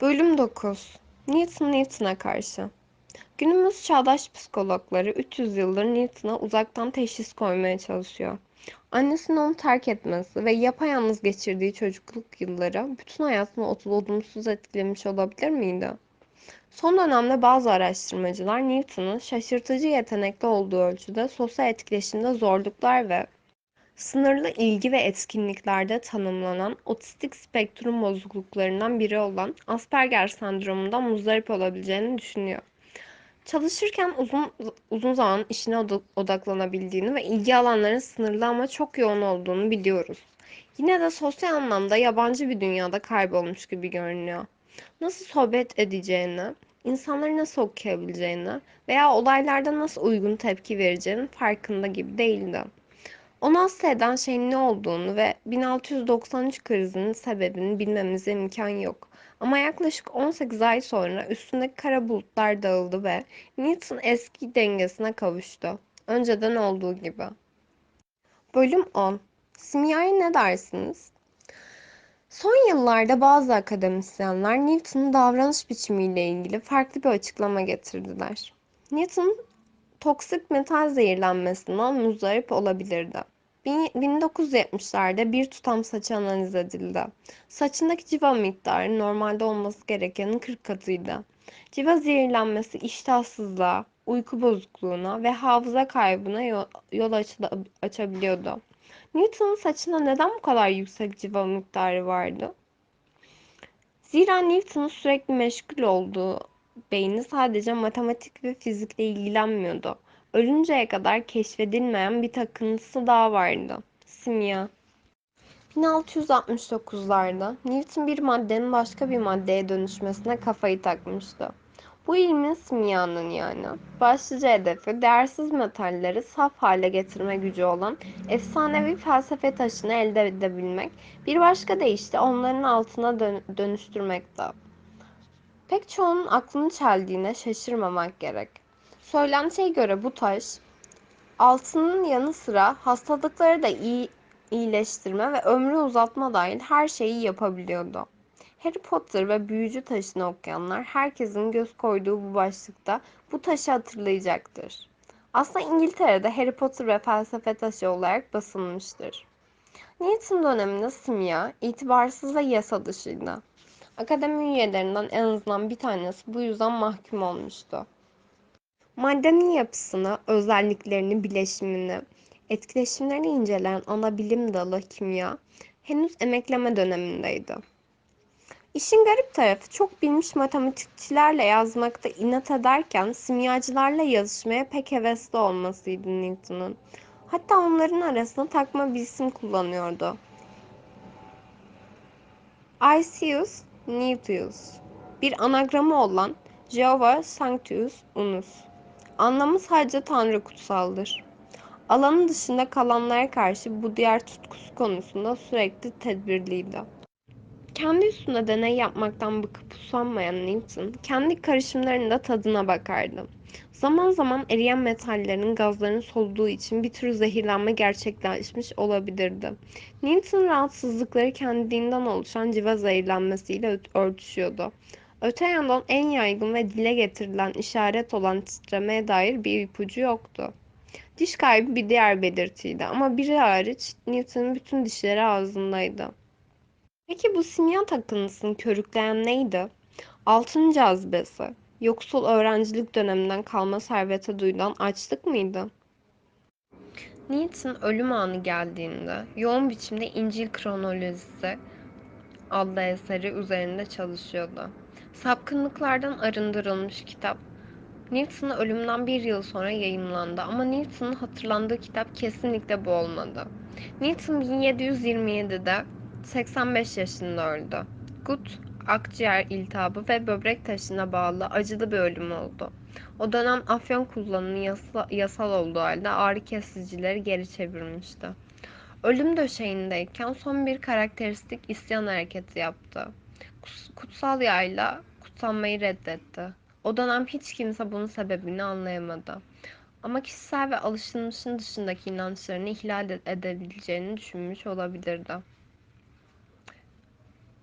Bölüm 9 Newton Newton'a karşı Günümüz çağdaş psikologları 300 yıldır Newton'a uzaktan teşhis koymaya çalışıyor. Annesinin onu terk etmesi ve yapayalnız geçirdiği çocukluk yılları bütün hayatını olumsuz etkilemiş olabilir miydi? Son dönemde bazı araştırmacılar Newton'un şaşırtıcı yetenekli olduğu ölçüde sosyal etkileşimde zorluklar ve sınırlı ilgi ve etkinliklerde tanımlanan otistik spektrum bozukluklarından biri olan Asperger sendromundan muzdarip olabileceğini düşünüyor. Çalışırken uzun uzun zaman işine odaklanabildiğini ve ilgi alanlarının sınırlı ama çok yoğun olduğunu biliyoruz. Yine de sosyal anlamda yabancı bir dünyada kaybolmuş gibi görünüyor. Nasıl sohbet edeceğini, insanları nasıl okuyabileceğini veya olaylarda nasıl uygun tepki vereceğinin farkında gibi değildi. Onu hasta şeyin ne olduğunu ve 1693 krizinin sebebini bilmemize imkan yok. Ama yaklaşık 18 ay sonra üstündeki kara bulutlar dağıldı ve Newton eski dengesine kavuştu. Önceden olduğu gibi. Bölüm 10 Simyaya ne dersiniz? Son yıllarda bazı akademisyenler Newton'un davranış biçimiyle ilgili farklı bir açıklama getirdiler. Newton toksik metal zehirlenmesinden muzdarip olabilirdi. 1970'lerde bir tutam saçı analiz edildi. Saçındaki civa miktarı normalde olması gerekenin 40 katıydı. Civa zehirlenmesi iştahsızlığa, uyku bozukluğuna ve hafıza kaybına yol açabiliyordu. Newton'un saçında neden bu kadar yüksek civa miktarı vardı? Zira Newton'un sürekli meşgul olduğu beyni sadece matematik ve fizikle ilgilenmiyordu. Ölünceye kadar keşfedilmeyen bir takıntısı daha vardı. Simya. 1669'larda Newton bir maddenin başka bir maddeye dönüşmesine kafayı takmıştı. Bu ilmin simyanın yani başlıca hedefi değersiz metalleri saf hale getirme gücü olan efsanevi felsefe taşını elde edebilmek, bir başka deyişle onların altına dön dönüştürmekte. Pek çoğunun aklını çeldiğine şaşırmamak gerek. Söylentiye göre bu taş altının yanı sıra hastalıkları da iyi iyileştirme ve ömrü uzatma dahil her şeyi yapabiliyordu. Harry Potter ve Büyücü Taşı'nı okuyanlar herkesin göz koyduğu bu başlıkta bu taşı hatırlayacaktır. Aslında İngiltere'de Harry Potter ve felsefe taşı olarak basılmıştır. Newton döneminde simya itibarsız ve yasa dışıydı. Akademi üyelerinden en azından bir tanesi bu yüzden mahkum olmuştu. Maddenin yapısını, özelliklerini, bileşimini, etkileşimlerini inceleyen ana bilim dalı kimya henüz emekleme dönemindeydi. İşin garip tarafı çok bilmiş matematikçilerle yazmakta inat ederken simyacılarla yazışmaya pek hevesli olmasıydı Newton'un. Hatta onların arasında takma bir isim kullanıyordu. Aisius Newtius. Bir anagramı olan Jehovah Sanctus Unus. Anlamı sadece Tanrı kutsaldır. Alanın dışında kalanlara karşı bu diğer tutkusu konusunda sürekli tedbirliydi. Kendi üstünde deney yapmaktan bıkıp usanmayan Newton, kendi karışımlarının da tadına bakardı. Zaman zaman eriyen metallerin gazlarını soluduğu için bir tür zehirlenme gerçekleşmiş olabilirdi. Newton rahatsızlıkları kendinden oluşan civa zehirlenmesiyle örtüşüyordu. Öte yandan en yaygın ve dile getirilen işaret olan titremeye dair bir ipucu yoktu. Diş kaybı bir diğer belirtiydi ama biri hariç Newton'un bütün dişleri ağzındaydı. Peki bu simya takıntısını körükleyen neydi? Altın cazibesi, yoksul öğrencilik döneminden kalma servete duyulan açlık mıydı? Newton ölüm anı geldiğinde yoğun biçimde İncil kronolojisi adlı eseri üzerinde çalışıyordu. Sapkınlıklardan arındırılmış kitap Newton'un ölümünden bir yıl sonra yayımlandı ama Newton'un hatırlandığı kitap kesinlikle bu olmadı. Newton 1727'de 85 yaşında öldü. Gut, akciğer iltihabı ve böbrek taşına bağlı acılı bir ölüm oldu. O dönem afyon kullanımı yasa, yasal olduğu halde ağrı kesicileri geri çevirmişti. Ölüm döşeğindeyken son bir karakteristik isyan hareketi yaptı. Kutsal yayla kutsanmayı reddetti. O dönem hiç kimse bunun sebebini anlayamadı. Ama kişisel ve alışılmışın dışındaki inançlarını ihlal edebileceğini düşünmüş olabilirdi.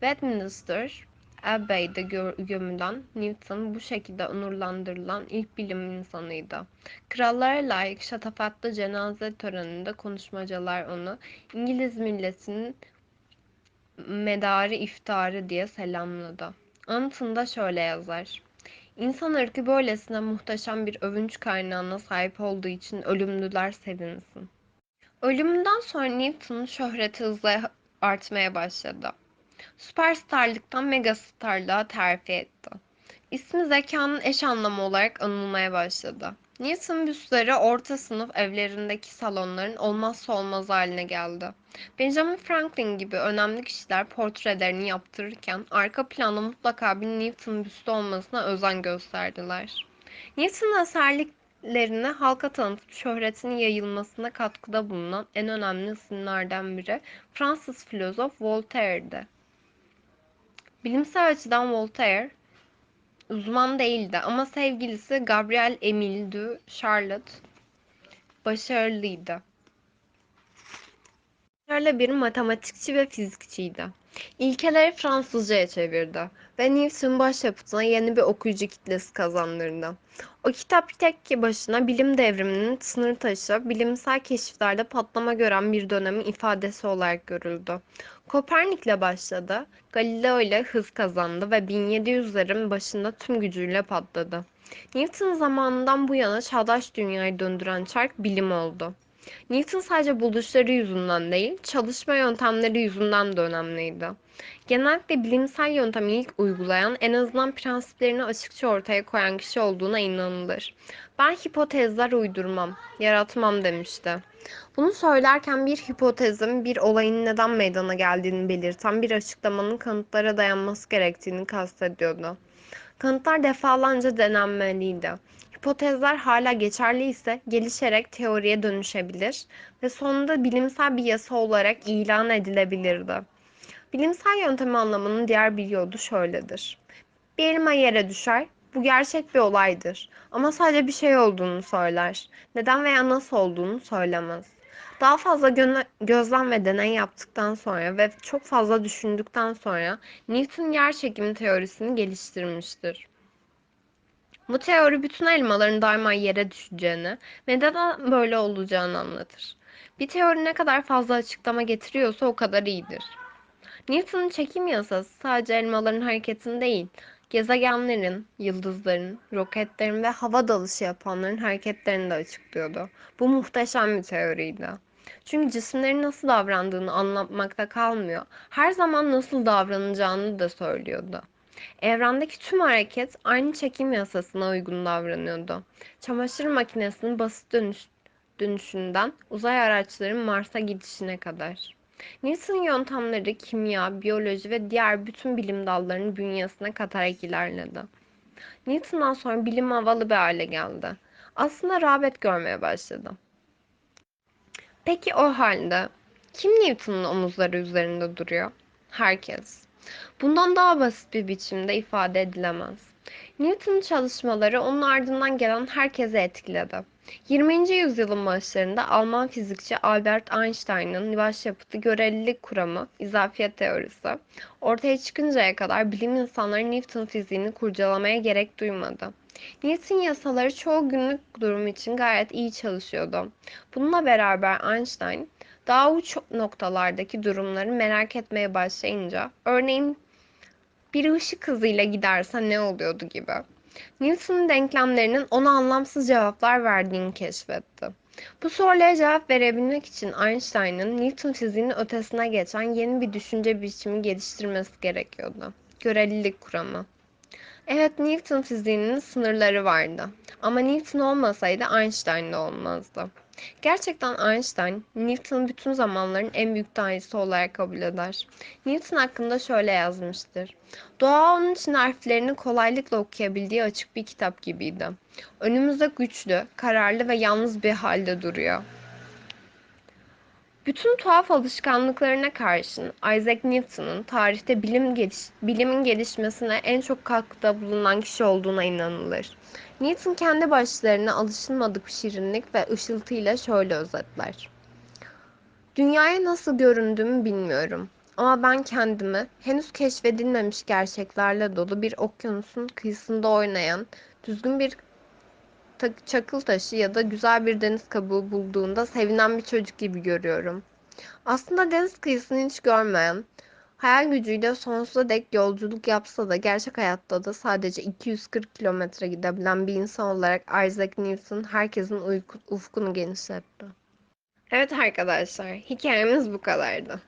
Westminster Abbey'de gö- gömülen Newton bu şekilde onurlandırılan ilk bilim insanıydı. Krallara layık şatafatlı cenaze töreninde konuşmacılar onu İngiliz milletinin medarı iftarı diye selamladı. Anıtında şöyle yazar. İnsan ırkı böylesine muhteşem bir övünç kaynağına sahip olduğu için ölümlüler sevinsin. Ölümünden sonra Newton'un şöhreti hızla artmaya başladı. Süperstarlıktan megastarlığa terfi etti. İsmi zekanın eş anlamı olarak anılmaya başladı. Newton büstleri orta sınıf evlerindeki salonların olmazsa olmaz haline geldi. Benjamin Franklin gibi önemli kişiler portrelerini yaptırırken arka planda mutlaka bir Newton büstü olmasına özen gösterdiler. Newton'un eserlerini halka tanıtıp şöhretinin yayılmasına katkıda bulunan en önemli isimlerden biri Fransız filozof Voltaire'di. Bilimsel açıdan Voltaire uzman değildi ama sevgilisi Gabriel Émile du Charlotte başarılıydı. Başarılı bir matematikçi ve fizikçiydi. İlkeleri Fransızcaya çevirdi ve Newton başyapıtına yeni bir okuyucu kitlesi kazandırdı. O kitap tek başına bilim devriminin sınır taşı, bilimsel keşiflerde patlama gören bir dönemin ifadesi olarak görüldü. Kopernik'le başladı, Galileo ile hız kazandı ve 1700'lerin başında tüm gücüyle patladı. Newton zamanından bu yana çağdaş dünyayı döndüren çark bilim oldu. Newton sadece buluşları yüzünden değil, çalışma yöntemleri yüzünden de önemliydi. Genellikle bilimsel yöntemi ilk uygulayan, en azından prensiplerini açıkça ortaya koyan kişi olduğuna inanılır. Ben hipotezler uydurmam, yaratmam demişti. Bunu söylerken bir hipotezin bir olayın neden meydana geldiğini belirten bir açıklamanın kanıtlara dayanması gerektiğini kastediyordu. Kanıtlar defalarca denenmeliydi. Hipotezler hala geçerli ise gelişerek teoriye dönüşebilir ve sonunda bilimsel bir yasa olarak ilan edilebilirdi. Bilimsel yöntem anlamının diğer bir yolu şöyledir. Bir elma yere düşer, bu gerçek bir olaydır ama sadece bir şey olduğunu söyler. Neden veya nasıl olduğunu söylemez. Daha fazla gözlem ve deney yaptıktan sonra ve çok fazla düşündükten sonra Newton yer çekimi teorisini geliştirmiştir. Bu teori bütün elmaların daima yere düşeceğini ve neden böyle olacağını anlatır. Bir teori ne kadar fazla açıklama getiriyorsa o kadar iyidir. Newton'un çekim yasası sadece elmaların hareketini değil, gezegenlerin, yıldızların, roketlerin ve hava dalışı yapanların hareketlerini de açıklıyordu. Bu muhteşem bir teoriydi. Çünkü cisimlerin nasıl davrandığını anlatmakta kalmıyor. Her zaman nasıl davranacağını da söylüyordu. Evrendeki tüm hareket aynı çekim yasasına uygun davranıyordu. Çamaşır makinesinin basit dönüş, dönüşünden uzay araçlarının Mars'a gidişine kadar. Newton yöntemleri kimya, biyoloji ve diğer bütün bilim dallarının bünyesine katarak ilerledi. Newton'dan sonra bilim havalı bir hale geldi. Aslında rağbet görmeye başladı. Peki o halde kim Newton'un omuzları üzerinde duruyor? Herkes. Bundan daha basit bir biçimde ifade edilemez. Newton'un çalışmaları onun ardından gelen herkese etkiledi. 20. yüzyılın başlarında Alman fizikçi Albert Einstein'ın başyapıtı görelilik kuramı, izafiyet teorisi ortaya çıkıncaya kadar bilim insanları Newton fiziğini kurcalamaya gerek duymadı. Newton yasaları çoğu günlük durum için gayet iyi çalışıyordu. Bununla beraber Einstein daha uç noktalardaki durumları merak etmeye başlayınca, örneğin bir ışık hızıyla giderse ne oluyordu gibi. Newton'un denklemlerinin ona anlamsız cevaplar verdiğini keşfetti. Bu sorulara cevap verebilmek için Einstein'ın Newton fiziğinin ötesine geçen yeni bir düşünce biçimi geliştirmesi gerekiyordu. Görelilik kuramı. Evet Newton fiziğinin sınırları vardı. Ama Newton olmasaydı Einstein de olmazdı. Gerçekten Einstein, Newton'u bütün zamanların en büyük tanrısı olarak kabul eder. Newton hakkında şöyle yazmıştır. Doğa onun için harflerini kolaylıkla okuyabildiği açık bir kitap gibiydi. Önümüzde güçlü, kararlı ve yalnız bir halde duruyor. Bütün tuhaf alışkanlıklarına karşın Isaac Newton'un tarihte bilim geliş, bilimin gelişmesine en çok katkıda bulunan kişi olduğuna inanılır. Newton kendi başlarına alışılmadık şirinlik ve ışıltıyla şöyle özetler. Dünyaya nasıl göründüğümü bilmiyorum. Ama ben kendimi henüz keşfedilmemiş gerçeklerle dolu bir okyanusun kıyısında oynayan, düzgün bir çakıl taşı ya da güzel bir deniz kabuğu bulduğunda sevinen bir çocuk gibi görüyorum. Aslında deniz kıyısını hiç görmeyen, hayal gücüyle sonsuza dek yolculuk yapsa da gerçek hayatta da sadece 240 kilometre gidebilen bir insan olarak Isaac Newton herkesin uyku- ufkunu genişletti. Evet arkadaşlar, hikayemiz bu kadardı.